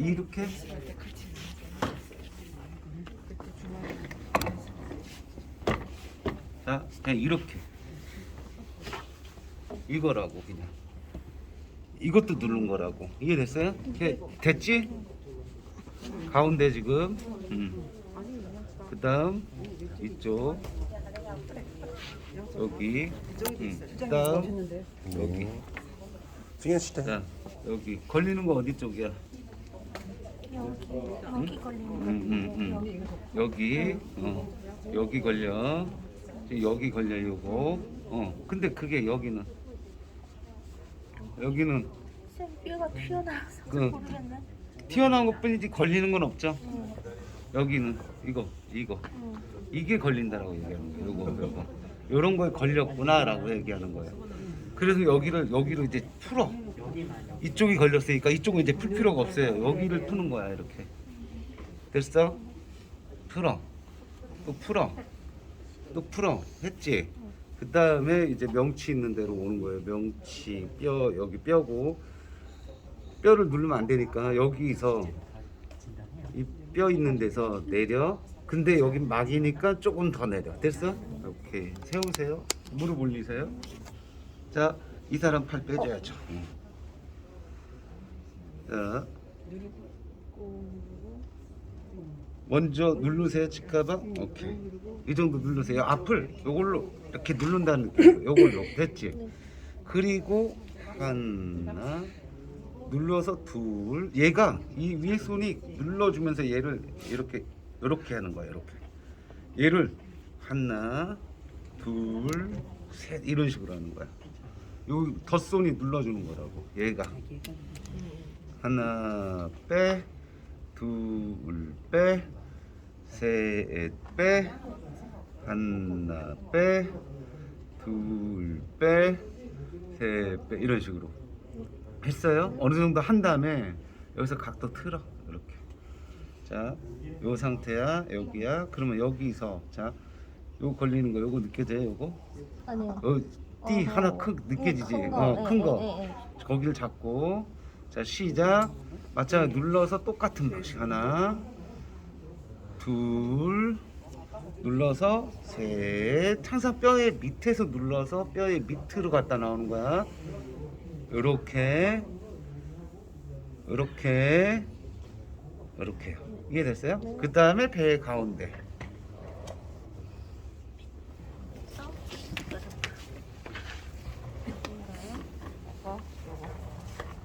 이렇게 자 그냥 이렇게 이거라고 그냥 이것도 누른 거라고 이해됐어요? 이게 됐지? 가운데 지금 음. 그 다음 이쪽 여기 음. 그 다음 여기 승현 씨 때. 자 여기 걸리는 거 어디 쪽이야? 여기 걸리는 음, 음, 음. 여기 어 여기 걸려 지금 여기 걸려 요거 어 근데 그게 여기는 여기는 쌤 뼈가 튀어나와서 그- 모르겠네. 튀어나온 것뿐이지 걸리는 건 없죠 응. 여기는 이거 이거 응. 이게 걸린다라고 얘기하는 거예요 요거 요거 요런 거에 걸렸구나라고 얘기하는 거예요 그래서 여기를 여기로 이제 풀어. 이쪽이 걸렸으니까 이쪽은 이제 풀 필요가 없어요. 여기를 푸는 거야 이렇게. 됐어? 풀어. 또 풀어. 또 풀어. 했지? 그 다음에 이제 명치 있는 데로 오는 거예요. 명치 뼈 여기 뼈고. 뼈를 누르면 안 되니까 여기서 이 뼈 있는 데서 내려. 근데 여기 막이니까 조금 더 내려. 됐어? 오케이. 세우세요. 무릎 올리세요 자 이 사람 팔 빼줘야죠. 응. 자. 먼저 누르세요 치카방? 오케이. 이 정도 누르세요. 앞을 요걸로 이렇게 누른다는 느낌으로 요걸로. 됐지? 그리고 하나 눌러서 둘. 얘가 이 위에 손이 눌러주면서 얘를 이렇게 이렇게 하는 거야 이렇게. 얘를 하나 둘 셋 이런 식으로 하는 거야 요 덧손이 눌러주는 거라고 얘가 하나 빼, 둘 빼, 셋 빼, 하나 빼, 둘 빼, 셋 빼, 이런 식으로 했어요. 어느 정도 한 다음에 여기서 각도 틀어 이렇게. 자, 요 상태야, 여기야. 그러면 여기서 자, 요 걸리는 거, 요거 느껴져요, 요거? 아니요. 요, 띠 어허. 하나 크 느껴지지? 큰 거. 어, 예, 큰 예, 거. 예, 예. 거기를 잡고 자 시작 마찬가지 눌러서 똑같은 방식 하나 둘 눌러서 셋 항상 뼈의 밑에서 눌러서 뼈의 밑으로 갖다 나오는 거야 요렇게 요렇게 요렇게요 이해됐어요? 그 다음에 배 가운데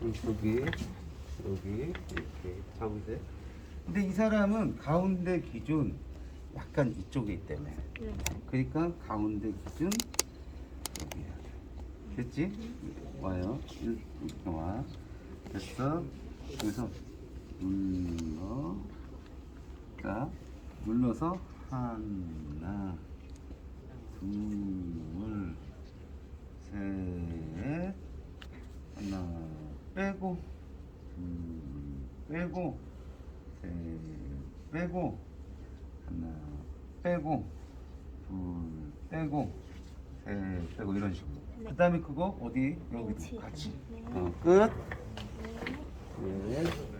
여기 여기 이렇게 잡으세요. 근데 이 사람은 가운데 기준 약간 이쪽에 있다며. 네. 그러니까 가운데 기준 여기. 됐지? 와요. 일- 이렇게 와. 됐어. 그래서 눌러. 자, 눌러서 하나, 둘, 셋, 하나 빼고, 둘 빼고, 셋 빼고, 하나 빼고, 둘 빼고, 셋 빼고 이런 식으로. 그 다음에 그거 어디 여기 같이. 같이. 네. 어, 끝. 네.